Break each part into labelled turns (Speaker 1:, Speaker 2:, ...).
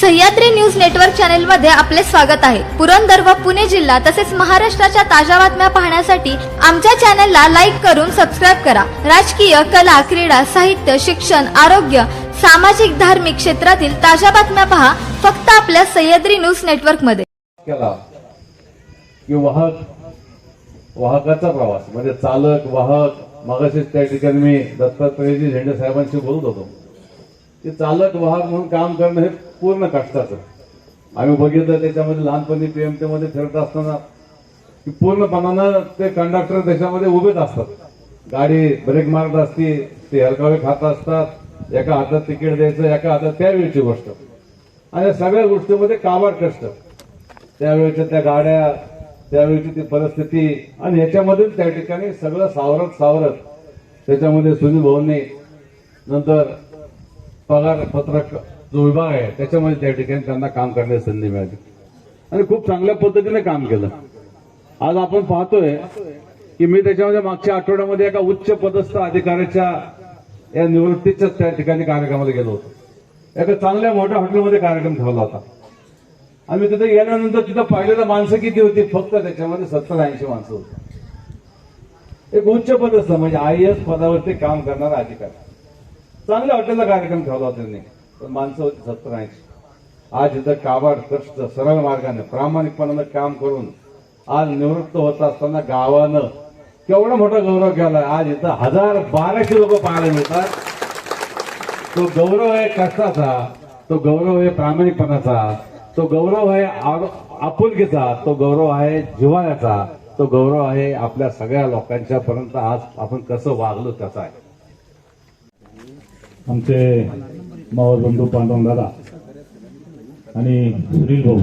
Speaker 1: Sahyadri news network चॅनलमध्ये आपले स्वागत आहे. पुरंदर व पुणे जिल्हा तसेच महाराष्ट्राच्या ताज्या बातम्या पाहण्यासाठी आमच्या चॅनलला लाईक करून सबस्क्राईब करा. राजकीय कला क्रीडा साहित्य शिक्षण आरोग्य सामाजिक धार्मिक क्षेत्रातील ताज्या बातम्या पहा फक्त आपल्या सह्याद्री न्यूज
Speaker 2: नेटवर्कमध्ये वाहक वाहकाचा प्रवास म्हणजे चालक वाहक मगाशीच त्या ठिकाणी मी दत्तात्रेयजी झेंडे साहेबांशी बोलत होतो. ते चालक वाहक म्हणून काम करणं हे पूर्ण कष्टाचं. आम्ही बघितलं त्याच्यामध्ये लहानपणी पीएमटीमध्ये फिरत असताना की पूर्णपणानं ते कंडक्टर त्याच्यामध्ये उभेच असतात. गाडी ब्रेक मारत असती ते हलकावे खात असतात एका हातात तिकीट द्यायचं एका हातात त्यावेळीची गोष्ट. आणि या सगळ्या गोष्टीमध्ये काबाड कष्ट. त्यावेळेच्या त्या गाड्या त्यावेळीची ती परिस्थिती आणि याच्यामध्ये त्या ठिकाणी सगळं सावरत सावरत त्याच्यामध्ये सुनील भाऊंनी नंतर पगार पत्रक जो विभाग आहे त्याच्यामध्ये त्या ठिकाणी त्यांना काम करण्याची संधी मिळाली. आणि खूप चांगल्या पद्धतीने काम केलं. आज आपण पाहतोय की मी त्याच्यामध्ये मागच्या आठवड्यामध्ये एका उच्च पदस्थ अधिकाऱ्याच्या या निवृत्तीच्या त्या ठिकाणी कार्यक्रमाला गेलो होतो. एका चांगल्या मोठ्या हॉटेलमध्ये कार्यक्रम ठेवला होता. आम्ही तिथे गेल्यानंतर तिथं पाहिलेलं माणसं किती होती? फक्त त्याच्यामध्ये सत्तर ऐंशी माणसं होती. एक उच्च पदस्थ म्हणजे आय एस पदावरती काम करणारा अधिकारी. चांगल्या हॉटेलचा कार्यक्रम ठेवला होता त्यांनी. पण माणसं होती सत्तर ऐंशी. आज इथं काबाड कष्ट सरळ मार्गाने प्रामाणिकपणानं काम करून आज निवृत्त होत असताना गावानं केवढा मोठा गौरव केला आज इथं हजार बाराशे लोक पाहायला मिळतात. तो गौरव आहे कष्टाचा तो गौरव आहे प्रामाणिकपणाचा तो गौरव आहे आपुलकीचा तो गौरव आहे जिव्हाळ्याचा तो गौरव आहे आपल्या सगळ्या लोकांच्या पर्यंत आज आपण कसं वागलो त्याचा आहे.
Speaker 3: आमचे मावळ बंधू पांडुरंग दादा आणि सुनील भाऊ.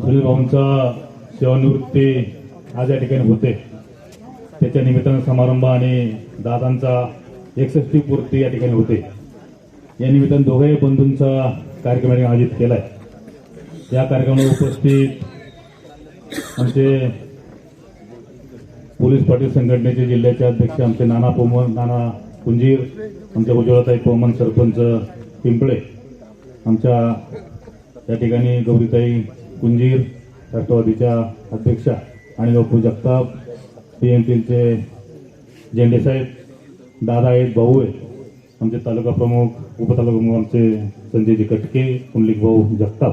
Speaker 3: सुनील भाऊंचा सेवानिवृत्ती आज या ठिकाणी होते. त्याच्या निमित्तानं समारंभ आणि दादांचा एकसष्टी पूर्ती या ठिकाणी होते. या निमित्तानं दोघेही बंधूंचा कार्यक्रम या ठिकाणी आयोजित केलाय. या कार्यक्रमाला उपस्थित आमचे पोलीस पाटील संघटनेचे जिल्ह्याचे अध्यक्ष आमचे नाना पोमन नाना कुंजीर आमच्या उज्ज्वलाताई पोमन सरपंच पिंपळे आमच्या या ठिकाणी गौरीताई कुंजीर राष्ट्रवादीच्या अध्यक्षा आणि बापू जगताप पी एम पीचे झेंडे साहेब दादा आहेत भाऊ आहेत. आमचे तालुका प्रमुख उपतालुका प्रमुख आमचे संजयजी कटके कुंडलिक भाऊ जगताप.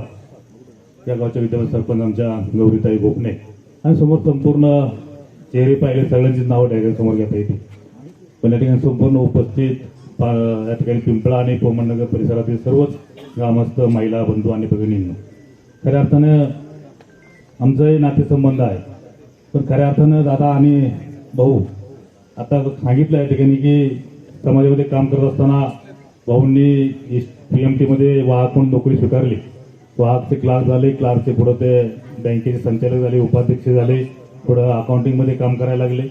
Speaker 3: या गावच्या विद्यमान सरपंच आमच्या गौरीताई गोपणे. आणि समोर संपूर्ण चेहरे पाहिले सगळ्यांचीच नावं टाकायला समोर घेता येते पण या ठिकाणी संपूर्ण उपस्थित या ठिकाणी पिंपळा आणि कोमनगर परिसरातील सर्वच ग्रामस्थ महिला बंधू आणि भगिनींनो. खऱ्या अर्थानं आमचं हे नातेसंबंध आहे. पण खऱ्या अर्थानं दादा आणि भाऊ आता सांगितलं या ठिकाणी की समाजामध्ये काम करत असताना भाऊंनी पी एम टीमध्ये वाहक म्हणून नोकरी स्वीकारली. वाहकचे क्लार्क झाले क्लार्कचे पुढं ते बँकेचे संचालक झाले उपाध्यक्ष झाले पुढं अकाउंटिंगमध्ये काम करायला लागले.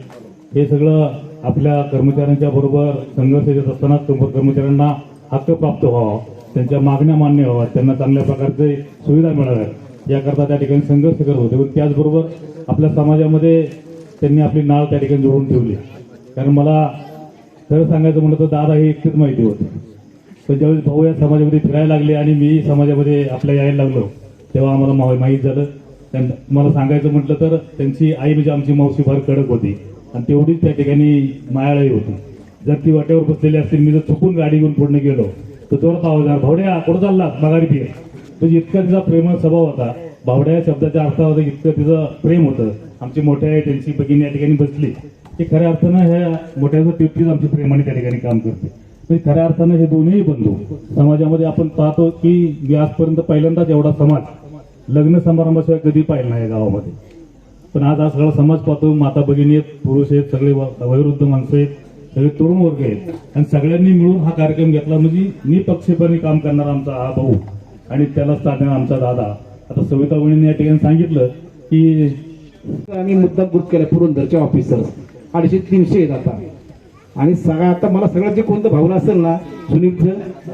Speaker 3: हे सगळं आपल्या कर्मचाऱ्यांच्या बरोबर संघर्ष देत असताना तो- कर्मचाऱ्यांना हक्क प्राप्त व्हावा. त्यांच्या मागण्या मान्य व्हाव्यात. त्यांना चांगल्या प्रकारचे सुविधा मिळाव्यात. याकरता त्या ठिकाणी संघर्ष करत होते. पण त्याचबरोबर आपल्या समाजामध्ये त्यांनी आपली नाव त्या ठिकाणी जोडून ठेवली. कारण मला खरं सांगायचं म्हटलं तर दादा ही एकटीच माहिती होती. पण ज्यावेळेस भाऊ या समाजामध्ये फिरायला लागले आणि मी समाजामध्ये आपल्या यायला लागलो तेव्हा आम्हाला माहीत झालं. त्यां- मला सांगायचं म्हटलं तर त्यांची आई म्हणजे आमची मावशी फार कडक होती. आणि तेवढीच त्या ठिकाणी मायाळही होती. जर ती वाटेवर बसलेली असतील मी जर चुकून गाडी घेऊन पुढे गेलो तर जोरात आवाज भावड्या कुठं चालला? माघारी फिर. म्हणजे इतका तिचा प्रेमळ स्वभाव होता. भावड्या या शब्दाच्या अर्थामध्ये इतकं तिचं प्रेम होतं. आमची मोठ्या आहे त्यांची भगिनी या ठिकाणी बसली. ते खऱ्या अर्थानं ह्या मोठ्याचं तितकीच आमची प्रेमाने त्या ठिकाणी काम करते. म्हणजे खऱ्या अर्थानं हे दोन्ही बंधू समाजामध्ये आपण पाहतो की आजपर्यंत पहिल्यांदाच एवढा समाज लग्न समारंभाशिवाय कधी पाहिला नाही या गावामध्ये. पण आज हा सगळा समाज पाहतो माता भगिनी आहेत पुरुष आहेत सगळे व- वयोवृद्ध माणसं आहेत सगळे तरुण वर्ग आहेत. आणि सगळ्यांनी मिळून हा कार्यक्रम घेतला म्हणजे निपक्षेपणे काम करणारा आमचा हा भाऊ आणि त्याला साधणार आमचा दादा. आता सविता वहिनी या ठिकाणी सांगितलं की
Speaker 4: आम्ही मुद्दा ग्रुप केला पुरंदरच्या ऑफिसर अडीचशे तीनशे आहेत आता. आणि सगळं आता मला सगळ्यात जे कोणतं भावना असेल ना सुनीलचं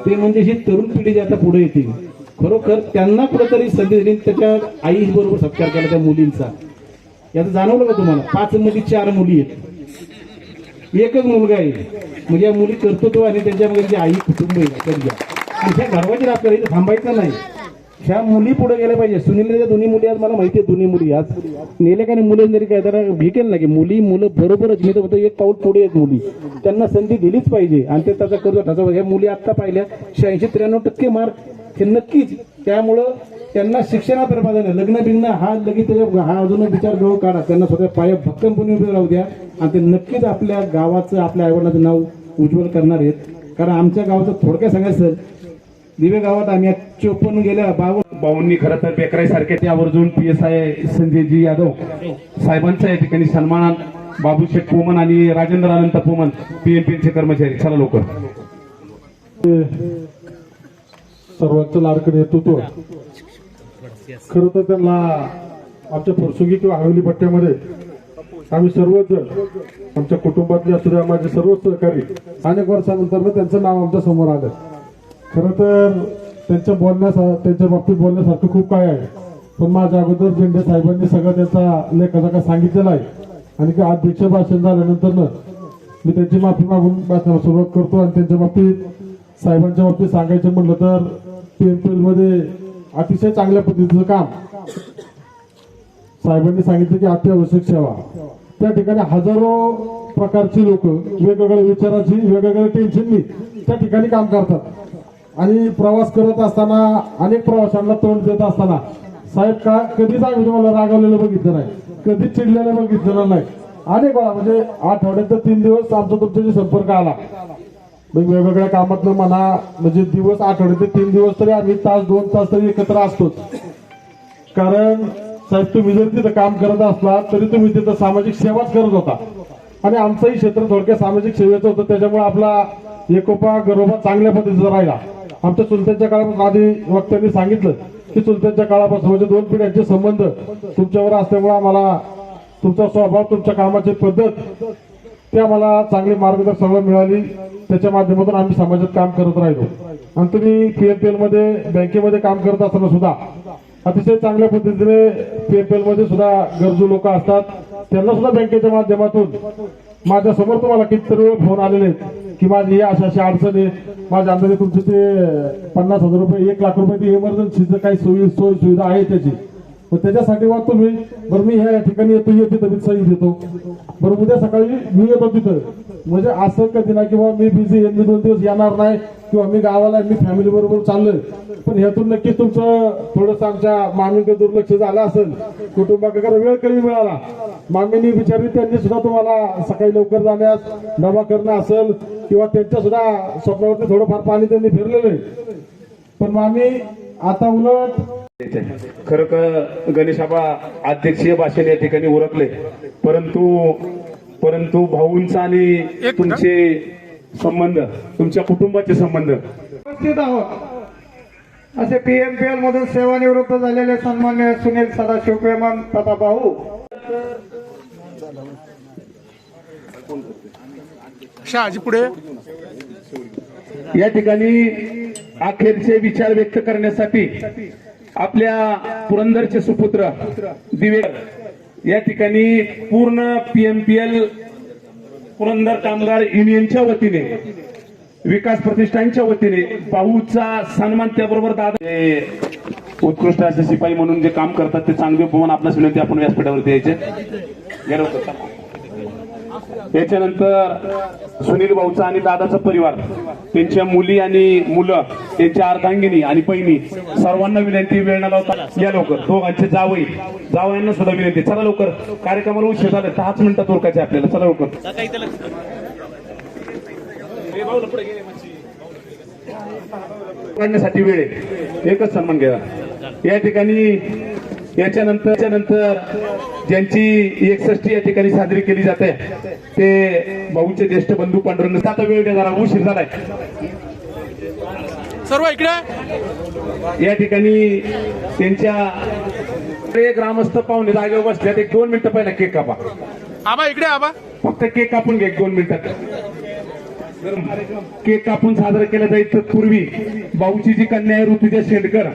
Speaker 4: ते म्हणजे ही तरुण पिढी जे आता पुढे येतील. खरोखर त्यांना कुठेतरी संधी दिली त्याच्या आई बरोबर सत्कार केला त्या मुलींचा. याचं जाणवलं का तुम्हाला? पाच मध्ये चार मुली आहेत. एकच मुलगा आहे. म्हणजे या मुली कर्तृत्व आणि त्यांच्यामध्ये जी आई कुटुंब आहे लक्षात घ्या. आणि ह्या थांबायचं नाही. ह्या मुली पुढे गेल्या पाहिजे. सुनीलच्या दोन्ही मुली आज मला माहिती आहे दोन्ही मुली आज नेले का नाही मुलं जरी काय तर भेटेल ना की मुली मुलं बरोबरच. मी तर म्हणतो एक पाऊल पुढे आहेत मुली. त्यांना संधी दिलीच पाहिजे. आणि ते त्याचा कर्ज ठसा. ह्या मुली आत्ता पाहिल्या. शहाऐंशी त्र्याण्णव टक्के मार्क हे नक्कीच त्यामुळं त्यांना शिक्षणात बरबाद आहे लग्न बिग्न हा लगेच त्याच्या हा अजून विचार घेऊ काढा. त्यांना स्वतः पाया भक्कमपणे उभे राहू द्या. आणि ते नक्कीच आपल्या गावाचं आपल्या आईवडिलाचं नाव उज्ज्वल करणार आहेत. कारण आमच्या गावाचं थोडक्यात सांगायचं दिवे गावात आम्ही चोपन्न गेल्या बावन्न
Speaker 5: भाऊंनी खरं तर बेकराई सारखे त्यावरून P S I Sanjayji Yadav साहेबांचा या ठिकाणी सन्मान बाबू शेठ पोमन आणि राजेंद्र अनंत पोमन पीएमपीचे कर्मचारी. चला लवकर.
Speaker 6: सर्वांचं लाडकं नेतृत्व. खरं तर त्यांना आमच्या परसुगी किंवा हवेली पट्ट्यामध्ये आम्ही सर्वजण आमच्या कुटुंबातले असू द्या माझे सर्व सहकारी अनेक वर्षानंतर त्यांचं नाव आमच्यासमोर आलं. खरं तर त्यांच्या बोलण्यासा त्यांच्या बाबतीत बोलण्यासारखं खूप काय आहे. पण माझ्या अगोदर झेंडे साहेबांनी सगळं त्यांचा लेखाचा काय सांगितलेला आहे. आणि की अध्यक्ष भाषण झाल्यानंतर मी त्यांची माफी मागून भाषणाला सुरुवात करतो आणि त्यांच्या बाबतीत साहेबांच्या बाबतीत सांगायचं म्हटलं तर पीएमपीएलमध्ये अतिशय चांगल्या पद्धतीचं काम. साहेबांनी सांगितलं की अत्यावश्यक सेवा. त्या ठिकाणी हजारो प्रकारची लोक वेगवेगळ्या विचाराची वेगवेगळ्या टेन्शननी त्या ठिकाणी काम करतात. आणि प्रवास करत असताना अनेक प्रवाशांना तोंड देत असताना साहेब का कधीच आम्ही तुम्हाला रागवलेलं बघितलं नाही. कधीच चिडलेलं बघितलेलं नाही. अनेक वेळा म्हणजे आठवड्यात तीन दिवस आमचा तुमच्याशी संपर्क आला. मग वेगवेगळ्या कामातनं म्हणा म्हणजे दिवस आठवड्याचे तीन दिवस तरी आम्ही तास दोन तास तरी एकत्र असतोच. कारण साहेब तुम्ही जर तिथं काम करत असला तरी तुम्ही तिथं सामाजिक सेवाच करत होता. आणि आमचंही क्षेत्र थोडक्यात सामाजिक सेवेचं होतं त्याच्यामुळे आपला एकोपा गरोबा चांगल्या पद्धतीचा राहिला. आमच्या चुलत्यांच्या काळापासून आधी वक्त्यांनी सांगितलं की चुलत्यांच्या काळापासून म्हणजे दोन पिढ्यांचे संबंध तुमच्यावर असल्यामुळे आम्हाला तुमचा स्वभाव तुमच्या कामाची पद्धत ते आम्हाला चांगली मार्गदर्शन मिळाली. त्याच्या माध्यमातून आम्ही समाजात काम करत राहिलो. आणि तुम्ही पीएमपीएलमध्ये बँकेमध्ये काम करत असताना सुद्धा अतिशय चांगल्या पद्धतीने पीएमपीएलमध्ये सुद्धा गरजू लोक असतात. त्यांना सुद्धा बँकेच्या माध्यमातून माझ्यासमोर तुम्हाला कितीतरी वेळ फोन आलेले आहेत की माझी ही अशा अशा अडचण आहे. माझ्या अंदाजे तुमचे ते पन्नास हजार रुपये एक लाख रुपये ती इमर्जन्सीचं काही सोयी सोयी सुविधा आहे त्याची. मग त्याच्यासाठी वाटतो तुम्ही बरं मी ह्या ठिकाणी येतो येते तर मी सही देतो बरं उद्या सकाळी मी येतो तिथं. म्हणजे असं कधी ना किंवा मी बिझी मी दोन दिवस येणार नाही किंवा मी गावाला मी फॅमिली बरोबर चाललोय. पण ह्यातून नक्कीच तुमचं थोडंसं आमच्या मामींकडे दुर्लक्ष झालं असेल कुटुंबाकडे वेळ कमी मिळाला. मामीनी विचारली त्यांनी सुद्धा तुम्हाला सकाळी लवकर जाण्यास डबा करणं असेल किंवा त्यांच्या सुद्धा स्वप्नावरती थोडंफार पाणी त्यांनी फिरलेलं आहे. पण मामी आता उलट
Speaker 5: खरं का गणेशाबा अध्यक्षीय भाषण या ठिकाणी उरकले परंतु परंतु भाऊंचा आणि तुमचे संबंध तुमच्या कुटुंबाचे संबंध.
Speaker 7: उपस्थित आहोत. असे पीएमपीएल मधून सेवानिवृत्त झालेले सन्मान्य सुनील सदाशिव प्रेमान तथा भाऊ.
Speaker 8: शहाजी पुढे.
Speaker 5: या ठिकाणी अखेरचे विचार व्यक्त करण्यासाठी आपल्या पुरंदरचे सुपुत्र दिवे या ठिकाणी पूर्ण पीएमपीएल पुरंदर कामगार युनियनच्या वतीने विकास प्रतिष्ठानच्या वतीने भाऊचा सन्मान त्याबरोबर दादा उत्कृष्ट असे शिपाई म्हणून जे काम करतात ते चांगले उपमान आपल्यास विनंती आपण व्यासपीठावरती यायचे. त्याच्यानंतर याच्यानंतर सुनील भाऊचा आणि दादाचा परिवार त्यांच्या मुली आणि मुलं त्यांच्या अर्धांगिनी आणि बहिणी सर्वांना विनंती वेळ न लावता या लवकर. दोघांचे जावई जावयांना सुद्धा विनंती. चला लवकर. कार्यक्रमाला उशीर झाला. दहाच मिनिटात ओळखायचे आपल्याला. चला लवकर. काढण्यासाठी वेळ आहे. एकच सन्मान घ्या. या ठिकाणी याच्यानंतर याच्यानंतर ज्यांची एकसष्टी या ठिकाणी साजरी केली जाते ते भाऊचे ज्येष्ठ बंधू पांडुरंग आता वेळ द्या जरा उशीर झालाय.
Speaker 8: सर्व इकडे?
Speaker 5: या ठिकाणी त्यांच्या ग्रामस्थ पाहुणे जागेवर बसल्यात एक दोन मिनिटं पहिला केक कापा.
Speaker 8: आबा इकडे आबा.
Speaker 5: फक्त केक कापून घ्या एक दोन मिनिटात. केक कापून साजरा केला जाईल तत्पूर्वी. भाऊची जी कन्या आहे ऋतुजा शेंडकर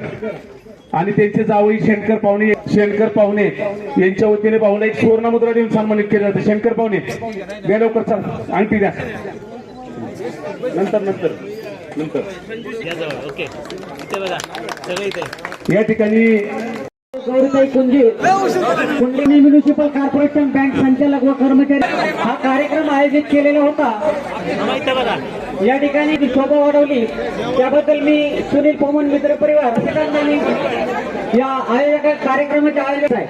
Speaker 5: आणि त्यांचे जावई शंकर पाहुणे शंकर पाहुणे यांच्या वतीने पाहुणे एक देऊन सन्मानित केलं जातं. शंकर पाहुणे द्या लवकर चाल आणखी द्या. नंतर नंतर नंतर. या ठिकाणी
Speaker 9: गौरीताई कुंजी कुंडलिनी म्युनिसिपल कॉर्पोरेशन बँक संचालक व कर्मचारी हा कार्यक्रम आयोजित केलेला होता.
Speaker 10: बघा
Speaker 9: या ठिकाणी जी शोभा वाढवली त्याबद्दल मी सुनील पोमन मित्र परिवार या आयोजक कार्यक्रमाचे आयोजक आहे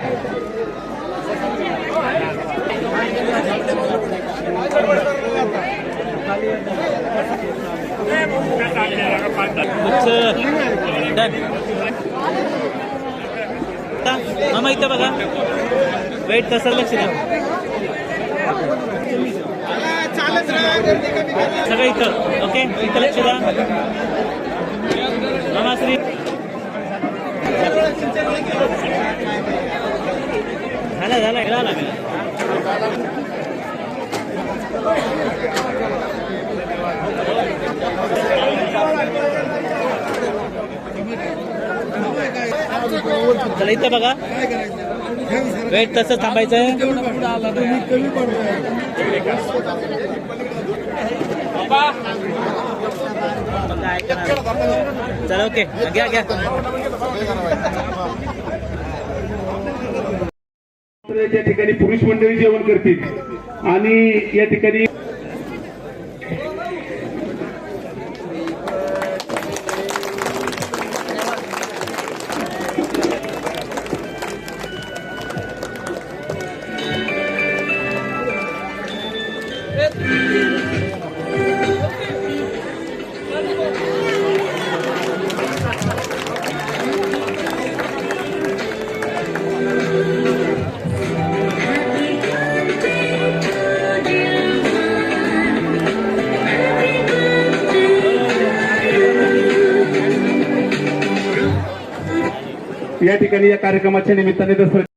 Speaker 10: डन मामा इथे बघा. वेट तसं लक्ष द्या. सगळं इथं. ओके इथं लक्ष द्या. मामा झालं झालं गेला लागला. चला इथं बघा. वेट तसं थांबायचं चला ओके. घ्या घ्या.
Speaker 5: या ठिकाणी पुरुष मंडळी जेवण करतील. आणि या ठिकाणी ठिकाणी या कार्यक्रमाच्या निमित्ताने दसरा